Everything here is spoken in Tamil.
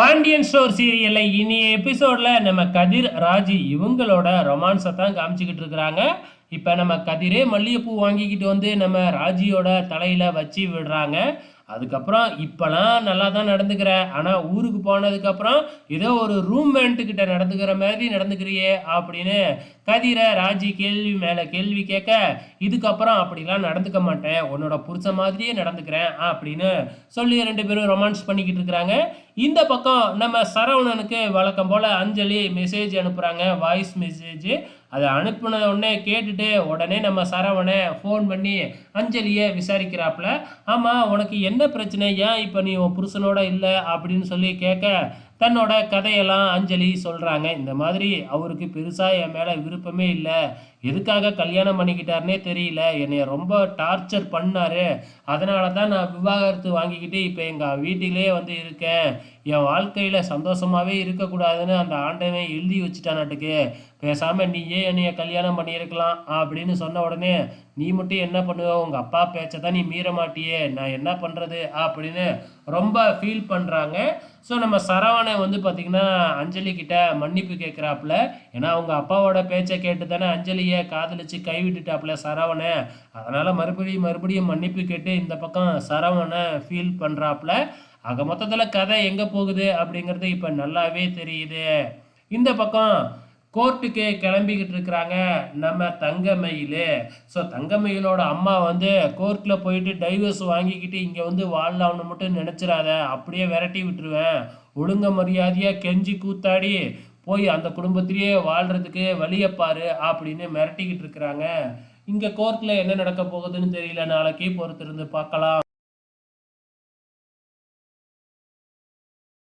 பாண்டியன் ஸ்டோர் சீரியலில் இனி எபிசோடில் நம்ம கதிர் ராஜி இவங்களோட ரொமான்ஸை தான் காமிச்சிக்கிட்டு இருக்கிறாங்க. இப்போ நம்ம கதிரே மல்லிகைப்பூ வாங்கிக்கிட்டு வந்து நம்ம ராஜியோட தலையில் வச்சு விடுறாங்க. அதுக்கப்புறம் இப்போலாம் நல்லா தான் நடந்துக்கிற. ஆனால் ஊருக்கு போனதுக்கப்புறம் ஏதோ ஒரு ரூம்மேண்ட்டுக்கிட்ட நடந்துக்கிற மாதிரி நடந்துக்கிறியே அப்படின்னு கதிரை ராஜி கேள்வி மேலே கேள்வி கேட்க இதுக்கப்புறம் அப்படிலாம் நடந்துக்க மாட்டேன். உன்னோட புருஷ மாதிரியே நடந்துக்கிறேன் அப்படின்னு சொல்லி ரெண்டு பேரும் ரொமான்ஸ் பண்ணிக்கிட்டு இருக்கிறாங்க. இந்த பக்கம் நம்ம சரவணனுக்கு வழக்கம் போல் அஞ்சலி மெசேஜ் அனுப்புகிறாங்க வாய்ஸ் மெசேஜ் அதை அனுப்புன உடனே கேட்டுட்டு உடனே நம்ம சரவணை ஃபோன் பண்ணி அஞ்சலியை விசாரிக்கிறாப்புல ஆமாம் உனக்கு என்ன பிரச்சனை? ஏன் இப்போ நீ உன் புருஷனோட இல்லை? அப்படின்னு சொல்லி கேட்க தன்னோட கதையெல்லாம் அஞ்சலி சொல்கிறாங்க இந்த மாதிரி அவருக்கு பெருசாக என் மேலே விருப்பமே இல்லை. எதுக்காக கல்யாணம் பண்ணிக்கிட்டாருனே தெரியல. என்னைய ரொம்ப டார்ச்சர் பண்ணார். அதனால தான் நான் விவாகரத்து வாங்கிக்கிட்டு இப்போ எங்கள் வீட்டிலே வந்து இருக்கேன். என் வாழ்க்கையில் சந்தோஷமாகவே இருக்கக்கூடாதுன்னு அந்த ஆண்டவன் எழுதி வச்சுட்டானாட்டுக்கு. பேசாமல் நீயே என்னைய கல்யாணம் பண்ணியிருக்கலாம்? அப்படின்னு சொன்ன உடனே நீ மட்டும் என்ன பண்ணுவ? உங்கள் அப்பா பேச்சை தான் நீ மீற மாட்டியே. நான் என்ன பண்ணுறது அப்படின்னு ரொம்ப ஃபீல் பண்ணுறாங்க ஸோ நம்ம சரவணன் வந்து பார்த்திங்கன்னா அஞ்சலி கிட்ட மன்னிப்பு கேட்குறாப்புல ஏன்னா அவங்க அப்பாவோட பேச்சை கேட்டு தானே அஞ்சலியை காதலிச்சு கைவிட்டுட்டாப்புல சரவணை அதனால் மறுபடியும் மறுபடியும் மன்னிப்பு கேட்டு இந்த பக்கம் சரவணை ஃபீல் பண்ணுறாப்புல ஆக மொத்தத்தில் கதை எங்கே போகுது அப்படிங்கிறது இப்போ நல்லாவே தெரியுது. இந்த பக்கம் கோர்ட்டுக்கு கிளம்பிக்கிட்டு இருக்கிறாங்க நம்ம தங்கமயில். ஸோ தங்கமயிலோட அம்மா வந்து கோர்ட்டில் போயிட்டு டைவர்ஸ் வாங்கிக்கிட்டு இங்கே வந்து வாழலாம்னு மட்டும் நினச்சிடாத அப்படியே விரட்டி விட்டுருவேன். ஒழுங்க மரியாதையாக கெஞ்சி கூத்தாடி போய் அந்த குடும்பத்திலேயே வாழ்கிறதுக்கு வழியப்பாரு அப்படின்னு மிரட்டிக்கிட்டு இருக்கிறாங்க. இங்கே கோர்ட்டில் என்ன நடக்க போகுதுன்னு தெரியல. நாளைக்கு பொறுத்திருந்து பார்க்கலாம்.